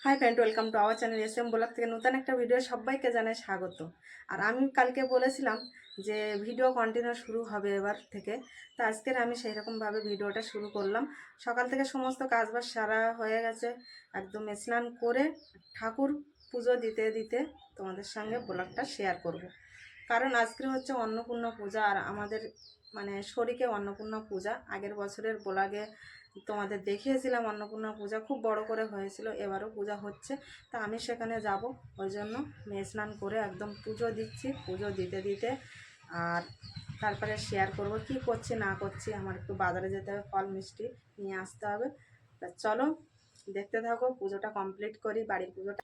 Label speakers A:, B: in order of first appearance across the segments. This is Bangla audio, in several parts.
A: Hi friend welcome to our channel S M blog থেকে নতুন একটা ভিডিও সবাইকে জানাই স্বাগত। আর আমি কালকে বলেছিলাম যে ভিডিও কন্টিনিউ শুরু হবে এবার থেকে। তো আজকের আমি সেই রকমভাবে ভিডিওটা শুরু করলাম। সকাল থেকে সমস্ত কাজবাজ সারা হয়ে গেছে। একদম স্নান করে ঠাকুর পুজো দিতে দিতে তোমাদের সঙ্গে ব্লগটা শেয়ার করব। কারণ আজকে হচ্ছে অন্নপূর্ণা পূজা আর আমাদের মানে শরীকে অন্নপূর্ণা পূজা। আগের বছরের ব্লগে তোমাদের দেখিয়েছিলাম অন্নপূর্ণা পূজা। খুব বড় করে হয়েছিল, এবারও পূজা হচ্ছে। তা আমি সেখানে যাব, ওই জন্য মেয়ে স্নান করে একদম পুজো দিচ্ছি, পুজো দিতে দিতে। আর তারপরে শেয়ার করব কি করছি, না করছি, আমার একটু বাজারে যেতে হবে, ফল, মিষ্টি নিয়ে আসতে হবে। তা চলো, দেখতে থাকো, পুজোটা কমপ্লিট করি, বাড়ির পুজোটা।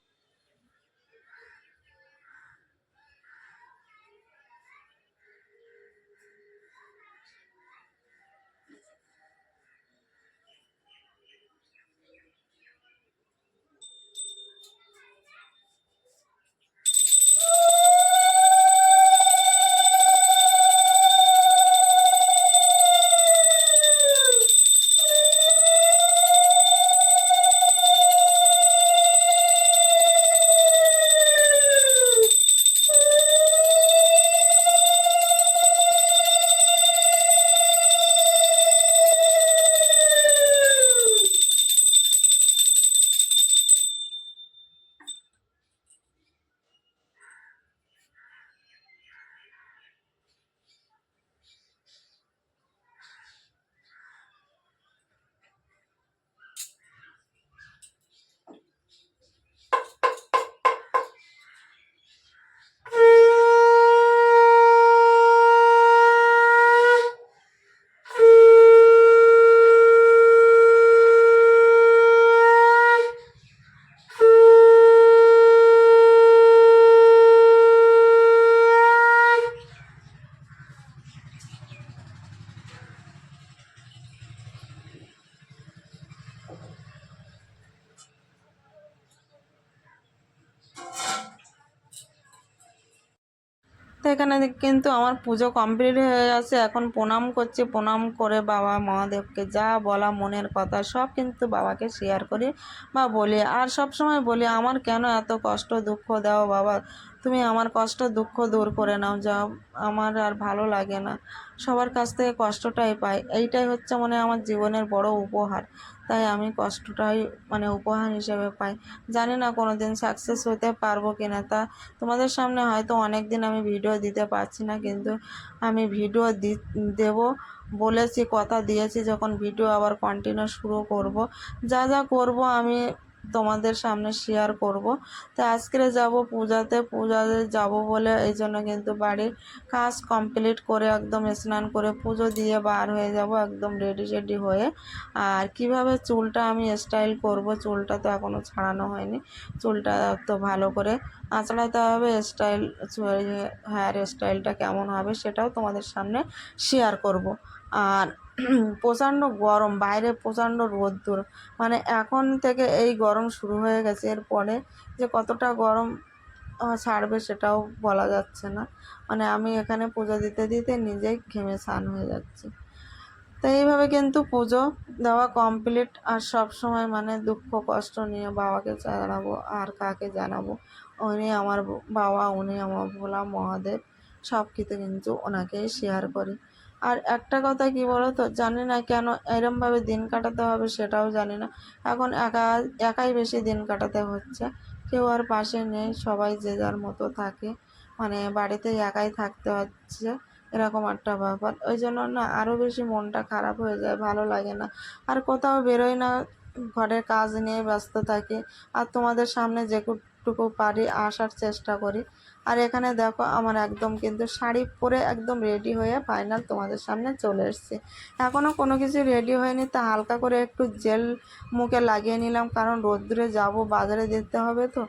A: তো এখানে কিন্তু আমার পুজো কমপ্লিট হয়ে গেছে। এখন প্রণাম করছি, প্রণাম করে বাবা মহাদেবকে যা বলা মনের কথা সব কিন্তু বাবাকে শেয়ার করি বা বলি। আর সব সময় বলি, আমার কেন এত কষ্ট, দুঃখ দাও বাবা? তুমি আমার কষ্ট, দুঃখ দূর করে নাও, যা আমার আর ভালো লাগে না। সবার কাছ থেকে কষ্টটাই পাই। এইটাই হচ্ছে মানে আমার জীবনের বড় উপহার। তাই আমি কষ্টটাই মানে উপহার হিসেবে পাই। জানি না কোনো দিন সাকসেস হতে পারব কি না তা তোমাদের সামনে হয়তো অনেক দিন আমি ভিডিও দিতে পারছি না, কিন্তু আমি ভিডিও দি, দেবো বলেছি, কথা দিয়েছি, যখন ভিডিও আবার কন্টিনিউ শুরু করব। যা যা করব আমি তোমাদের সামনে শেয়ার করব। তো আজকে যাব পূজাতে পূজাতে যাব বলে এই জন্য কিন্তু বাড়ির কাজ কমপ্লিট করে একদম স্নান করে পুজো দিয়ে বার হয়ে যাব একদম রেডি রেডি হয়ে। আর কীভাবে চুলটা আমি স্টাইল করব, চুলটা তো এখনও ছাড়ানো হয়নি। চুলটা তো ভালো করে আঁচড়াতে হবে স্টাইল হেয়ার স্টাইলটা কেমন হবে সেটাও তোমাদের সামনে শেয়ার করব। আর প্রচণ্ড গরম, বাইরে প্রচণ্ড রোদ্দুর। মানে এখন থেকে এই গরম শুরু হয়ে গেছে। এরপরে যে কতটা গরম ছাড়বে সেটাও বলা যাচ্ছে না। মানে আমি এখানে পুজো দিতে দিতে নিজেই ঘেমে স্নান হয়ে যাচ্ছি। তো এইভাবে কিন্তু পুজো দেওয়া কমপ্লিট আর সব সময় মানে দুঃখ, কষ্ট নিয়ে বাবাকে জানাব, আর কাকে জানাব। উনি আমার বাবা, উনি আমার ভোলা মহাদেব সব কিছু কিন্তু ওনাকেই শেয়ার করি। আর একটা কথা কি বলো তো জানি না কেন এরমভাবে দিন কাটাতে হবে সেটাও জানি না। এখন একা, একাই বেশি দিন কাটাতে হচ্ছে। কেউ আর পাশে নেই, সবাই যে যার মতো থাকে। মানে বাড়িতে একাই থাকতে হচ্ছে, এরকম একটা ব্যাপার। ওই জন্য না আরও বেশি মনটা খারাপ হয়ে যায়, ভালো লাগে না। আর কোথাও বেরোয় না ঘরের কাজ নিয়ে ব্যস্ত থাকি আর তোমাদের সামনে যেটুকু পারি আসার চেষ্টা করি। আর এখানে দেখো আমার একদম কিন্তু শাড়ি পরে একদম রেডি হয়ে ফাইনাল তোমাদের সামনে চলে এসেছি। এখনও কোনো কিছু রেডি হয়নি, তা হালকা করে একটু জেল মুখে লাগিয়ে নিলাম, কারণ রোদ্দুরে যাব, বাজারে যেতে হবে তো।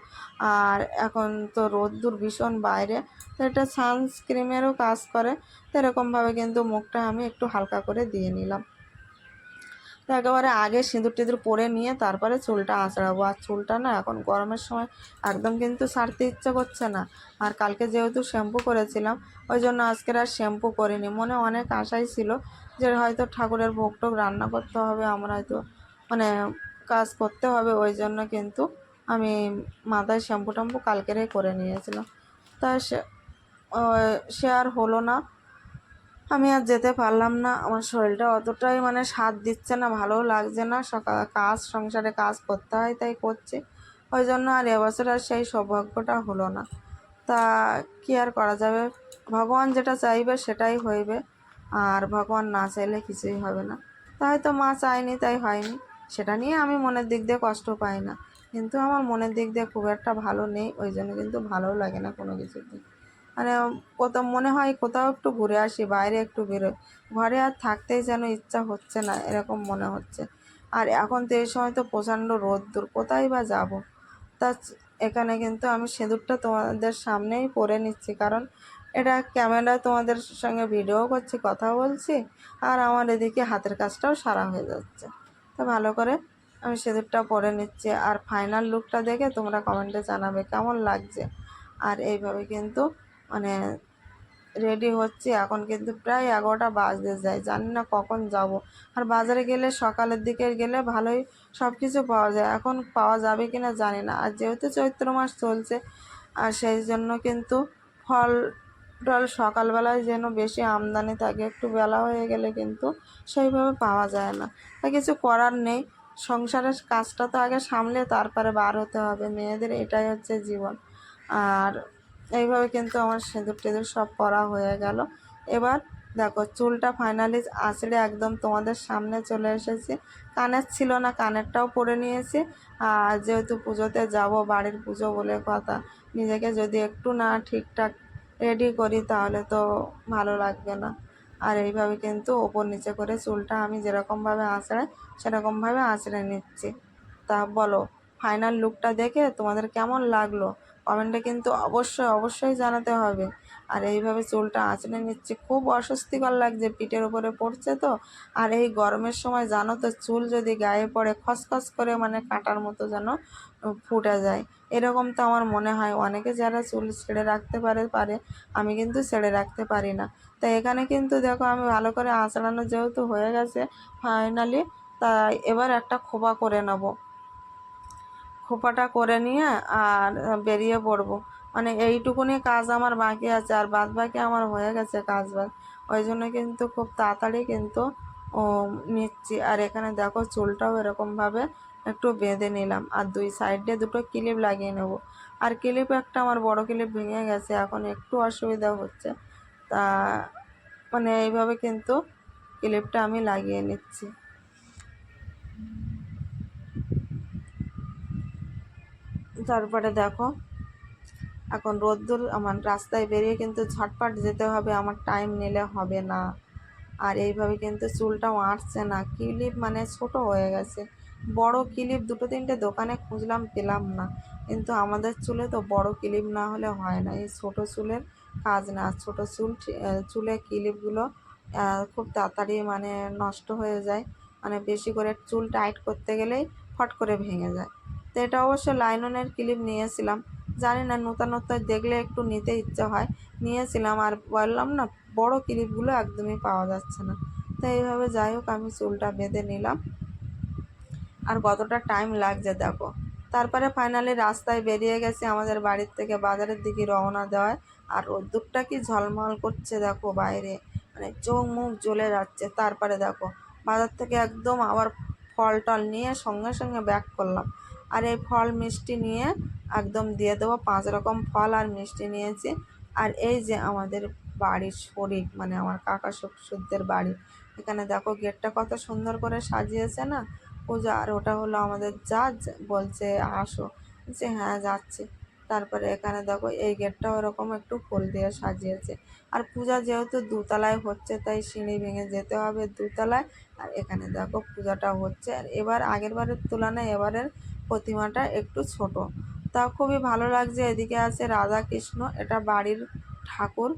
A: আর এখন তো রোদ্দুর ভীষণ বাইরে, তো এটা সানস্ক্রিমেরও কাজ করে, তো এরকমভাবে কিন্তু মুখটা আমি একটু হালকা করে দিয়ে নিলাম। তো একেবারে আগে সিঁদুর টিঁদুর পরে নিয়ে তারপরে চুলটা আঁচড়াবো। আর চুলটা না এখন গরমের সময় একদম কিন্তু সারতে ইচ্ছে করছে না। আর কালকে যেহেতু শ্যাম্পু করেছিলাম, ওই জন্য আজকের আর শ্যাম্পু করিনি। মনে অনেক আশাই ছিল যে হয়তো ঠাকুরের ভোগ টোগ রান্না করতে হবে, আমরা হয়তো মানে কাজ করতে হবে, ওই জন্য কিন্তু আমি মাথায় শ্যাম্পু ট্যাম্পু কালকেরে করে নিয়েছিলাম। তা সে সে আর হলো না। আমি আর যেতে পারলাম না। আমার শরীরটা অতটাই মানে সাথ দিচ্ছে না, ভালোও লাগছে না। সকাল কাজ, সংসারে কাজ করতে হয়, তাই করছে। ওই জন্য আর এবছর আর সেই সৌভাগ্যটা হলো না। তা কি আর করা যাবে? ভগবান যেটা চাইবে সেটাই হইবে। আর ভগবান না চাইলে কিছুই হবে না। তা হয়তো মা চায়নি, তাই হয়নি। সেটা নিয়ে আমি মনের দিক দিয়ে কষ্ট পাই না। কিন্তু আমার মনের দিক দিয়ে খুব একটা ভালো নেই। ওই জন্য কিন্তু ভালোও লাগে না কোনো কিছুর কিছুতে মানে কোথাও মনে হয় কোথাও একটু ঘুরে আসি, বাইরে একটু বেরোই। ঘরে আর থাকতেই যেন ইচ্ছা হচ্ছে না, এরকম মনে হচ্ছে। আর এখন তো এই সময় তো প্রচণ্ড রোদ্দুর কোথায় বা যাব? তা এখানে কিন্তু আমি সিঁদুরটা তোমাদের সামনেই পরে নিচ্ছি, কারণ এটা ক্যামেরা তোমাদের সঙ্গে ভিডিও করছি, কথা বলছি, আর আমার এদিকে হাতের কাজটাও সারা হয়ে যাচ্ছে। তো ভালো করে আমি সিঁদুরটা পরে নিচ্ছি, আর ফাইনাল লুকটা দেখে তোমরা কমেন্টে জানাবে কেমন লাগছে। আর এইভাবে কিন্তু মানে রেডি হচ্ছি। এখন কিন্তু প্রায় এগারোটা বাজতে যায়। জানি না কখন যাব। আর বাজারে গেলে, সকালের দিকে গেলে ভালোই সব কিছু পাওয়া যায়। এখন পাওয়া যাবে কি না জানি না। আর যেহেতু চৈত্র মাস চলছে, আর সেই জন্য কিন্তু ফল টল সকালবেলায় যেন বেশি আমদানি থাকে, একটু বেলা হয়ে গেলে কিন্তু সেইভাবে পাওয়া যায় না। তা কিছু করার নেই। সংসারের কাজটা তো আগে সামলে তারপরে বার হতে হবে। মেয়েদের এটাই হচ্ছে জীবন। আর এইভাবে কিন্তু আমার সিঁদুর টিঁদুর সব পরা হয়ে গেল। এবার দেখো, চুলটা ফাইনালি আঁচড়ে একদম তোমাদের সামনে চলে এসেছি। কানের ছিল না, কানেরটাও পরে নিয়েছি। আর যেহেতু পুজোতে যাব, বাড়ির পুজো বলে কথা, নিজেকে যদি একটু না ঠিকঠাক রেডি করি তাহলে তো ভালো লাগবে না। আর এইভাবে কিন্তু ওপর নিচে করে চুলটা আমি যেরকমভাবে আঁচড়াই, সেরকমভাবে আঁচড়ে নিচ্ছি। তা বলো ফাইনাল লুকটা দেখে তোমাদের কেমন লাগল? কমেন্টে কিন্তু অবশ্যই অবশ্যই জানাতে হবে। আর এইভাবে চুলটা আঁচড়ে নিচ্ছি। খুব অস্বস্তিকর লাগছে, পিঠের উপরে পড়ছে তো। আর এই গরমের সময় জানো তো, চুল যদি গায়ে পড়ে, খসখস করে মানে কাটার মতো যেন ফুটে যায়। এরকম তো আমার মনে হয়। অনেকে যারা চুল ছেড়ে রাখতে পারে পারে, আমি কিন্তু ছেড়ে রাখতে পারি না। তাই এখানে কিন্তু দেখো, আমি ভালো করে আঁচড়ানো যেহেতু হয়ে গেছে ফাইনালি, তাই এবার একটা খোপা করে নেব। খোপাটা করে নিয়ে আর বেরিয়ে পড়ব। মানে এইটুকুনি কাজ আমার বাকি আছে, আর বাদ বাকি আমার হয়ে গেছে কাজ বাদ ওই জন্য কিন্তু খুব তাড়াতাড়ি কিন্তু নিচ্ছি। আর এখানে দেখো চুলটাও এরকমভাবে একটু বেঁধে নিলাম। আর দুই সাইডে দুটো ক্লিপ লাগিয়ে নেব। আর ক্লিপ একটা আমার বড় ক্লিপ ভেঙে গেছে, এখন একটু অসুবিধা হচ্ছে। তা মানে এইভাবে কিন্তু ক্লিপটা আমি লাগিয়ে নিচ্ছি। তারপরে দেখো, এখন রোদ্দুর, আমার রাস্তায় বেরিয়ে কিন্তু ঝটপট যেতে হবে, আমার টাইম নিলে হবে না। আর এইভাবে কিন্তু চুলটাও আঁটছে না ক্লিপ মানে ছোট হয়ে গেছে। বড় ক্লিপ দুটো তিনটে দোকানে খুঁজলাম, পেলাম না। কিন্তু আমাদের চুলে তো বড় ক্লিপ না হলে হয় না, এই ছোট চুলের কাজ না। ছোট চুল চুলে ক্লিপগুলো খুব তাড়াতাড়ি মানে নষ্ট হয়ে যায়। মানে বেশি করে চুল টাইট করতে গেলেই ফট করে ভেঙে যায়। তো এটা অবশ্য লাইননের ক্লিপ নিয়েছিলাম। জানি না নূতনত্ব দেখলে একটু নিতে ইচ্ছে হয়। নিয়েছিলাম আর বললাম না, বড় ক্লিপগুলো একদমই পাওয়া যাচ্ছে না। তো এইভাবে যাই হোক, আমি চুলটা বেঁধে নিলাম। আর কতটা টাইম লাগছে দেখো। তারপরে ফাইনালি রাস্তায় বেরিয়ে গেছি আমাদের বাড়ির থেকে বাজারের দিকে রওনা দেওয়ায়। আর রোদ্দুরটা কি ঝলমল করছে দেখো বাইরে। মানে চোখ মুখ জ্বলে যাচ্ছে। তারপরে দেখো, বাজার থেকে একদম আবার ফল টল নিয়ে সঙ্গে সঙ্গে ব্যাক করলাম। আর এই ফল মিষ্টি নিয়ে একদম দিয়ে দেবো। পাঁচ রকম ফল আর মিষ্টি নিয়েছি। আর এই যে আমাদের বাড়ির শরিক মানে আমার কাকা শ্বশুরদের বাড়ি, এখানে দেখো গেটটা কত সুন্দর করে সাজিয়েছে না? পূজা, আর ওটা হলো আমাদের জাজ বলছে, আসো। যে হ্যাঁ যাচ্ছি। তারপরে এখানে দেখো এই গেটটা ওরকম একটু ফুল দিয়ে সাজিয়েছে। আর পূজা যেহেতু দুতলায় হচ্ছে, তাই সিঁড়ি ভেঙে যেতে হবে দুতলায়। আর এখানে দেখো পূজাটা হচ্ছে। আর এবার আগের বারের তুলনায় এবারের প্রতিমাটা একটু ছোট। তা খুবই ভালো লাগছে, এদিকে আছে রাধা কৃষ্ণ এটা বাড়ির ঠাকুর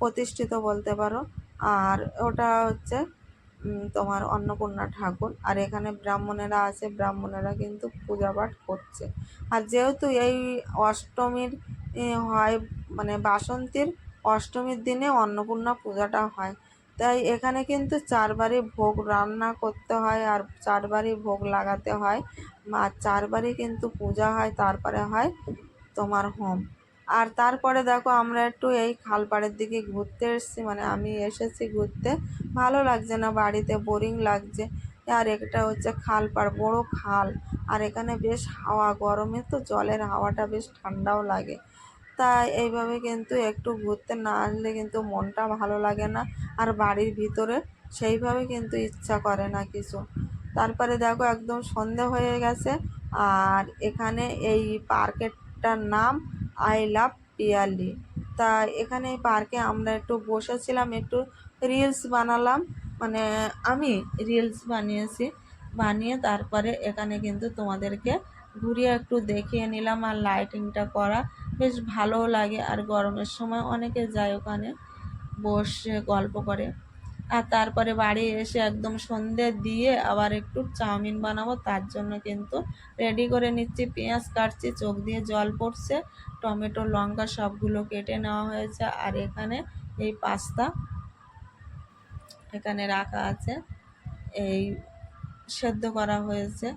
A: প্রতিষ্ঠিত বলতে পারো। আর ওটা হচ্ছে তোমার অন্নপূর্ণা ঠাকুর। আর এখানে ব্রাহ্মণেরা আছে, ব্রাহ্মণেরা কিন্তু পূজা পাঠ করছে। আর যেহেতু এই অষ্টমীর হয় মানে বাসন্তীর অষ্টমীর দিনে অন্নপূর্ণা পূজাটা হয়, তাই এখানে কিন্তু চারবারই ভোগ রান্না করতে হয় আর চারবারই ভোগ লাগাতে হয়। আর চারবারই কিন্তু পূজা হয়, তারপরে হয় তোমার হোম। আর তারপরে দেখো আমরা একটু এই খালপাড়ের দিকে ঘুরতে এসেছি মানে আমি এসেছি ঘুরতে। ভালো লাগছে না বাড়িতে, বোরিং লাগছে। আর এটা হচ্ছে খালপাড়, বড় খাল। আর এখানে বেশ হাওয়া, গরমে তো জলের হাওয়াটা বেশ ঠান্ডাও লাগে। তাই এইভাবে কিন্তু একটু ঘুরতে না আসলে কিন্তু মনটা ভালো লাগে না। আর বাড়ির ভিতরে সেইভাবে কিন্তু ইচ্ছা করে না কিছু। তারপরে দেখো একদম সন্ধে হয়ে গেছে। আর এখানে এই পার্কেরটার নাম আই লাভ পিয়ালি। তা এখানে এই পার্কে আমরা একটু বসেছিলাম, একটু রিলস বানালাম। মানে আমি রিলস বানিয়েছি, বানিয়ে তারপরে এখানে কিন্তু তোমাদেরকে ঘুরিয়ে একটু দেখিয়ে নিলাম আর লাইটিংটা করা। বেশ ভালোও লাগে আর গরমের সময় অনেকে যায় ওখানে বসে গল্প করে। আর তারপরে বাড়ি এসে একদম সন্ধে দিয়ে আবার একটু চাউমিন বানাবো, তার জন্য কিন্তু রেডি করে নিচ্ছি। পেঁয়াজ কাটছি, চোখ দিয়ে জল পড়ছে, টমেটো, লঙ্কা সবগুলো কেটে নেওয়া হয়েছে। আর এখানে এই পাস্তা এখানে রাখা আছে, এই সেদ্ধ করা হয়েছে।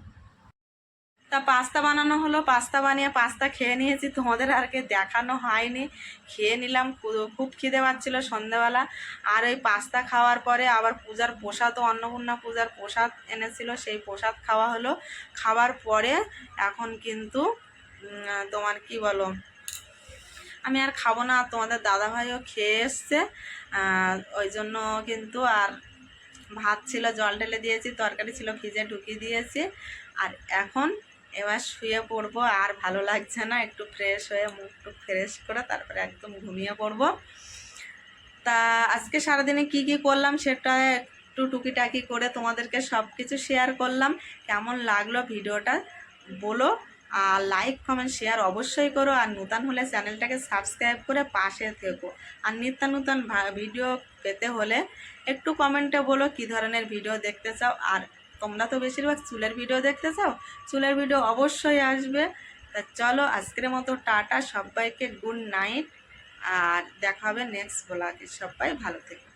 A: তা পাস্তা বানানো হলো, পাস্তা বানিয়ে পাস্তা খেয়ে নিয়েছি, তোমাদের আর কি দেখানো হয়নি। খেয়ে নিলাম, খুব খিদে পাচ্ছিল সন্ধেবেলা আর ওই পাস্তা খাওয়ার পরে আবার পূজার প্রসাদও অন্নপূর্ণা পূজার প্রসাদ এনেছিল, সেই প্রসাদ খাওয়া হলো। খাওয়ার পরে এখন কিন্তু তোমার কি বলো? আমি আর খাব না, তোমাদের দাদাভাইও খেয়ে এসছে। ওই জন্য কিন্তু আর ভাত ছিল, জল ঢেলে দিয়েছি, তরকারি ছিল ফ্রিজে ঢুকিয়ে দিয়েছি। আর এখন এবার শুয়ে পড়ব, আর ভালো লাগছে না। একটু ফ্রেশ হয়ে মুখ টুক ফ্রেশ করে তারপরে একদম ঘুমিয়ে পড়ব। তা আজকে সারাদিনে কি কি করলাম সেটা একটু টুকিটাকি করে তোমাদেরকে সব কিছু শেয়ার করলাম। কেমন লাগল ভিডিওটা বলো। আর লাইক কমেন্ট শেয়ার অবশ্যই করো। আর নতুন হলে চ্যানেলটাকে সাবস্ক্রাইব করে পাশে থেকো। আর নিত্য নতুন ভিডিও পেতে হলে একটু কমেন্টে বলো কী ধরনের ভিডিও দেখতে চাও। আর তোমরা তো বেশিরভাগ চুলের ভিডিও দেখতে চাও চুলের ভিডিও অবশ্যই আসবে। তা চলো, আজকের মতো টাটা, সবাইকে গুড নাইট, আর দেখা হবে নেক্সট ব্লগে সবাই ভালো থেকো।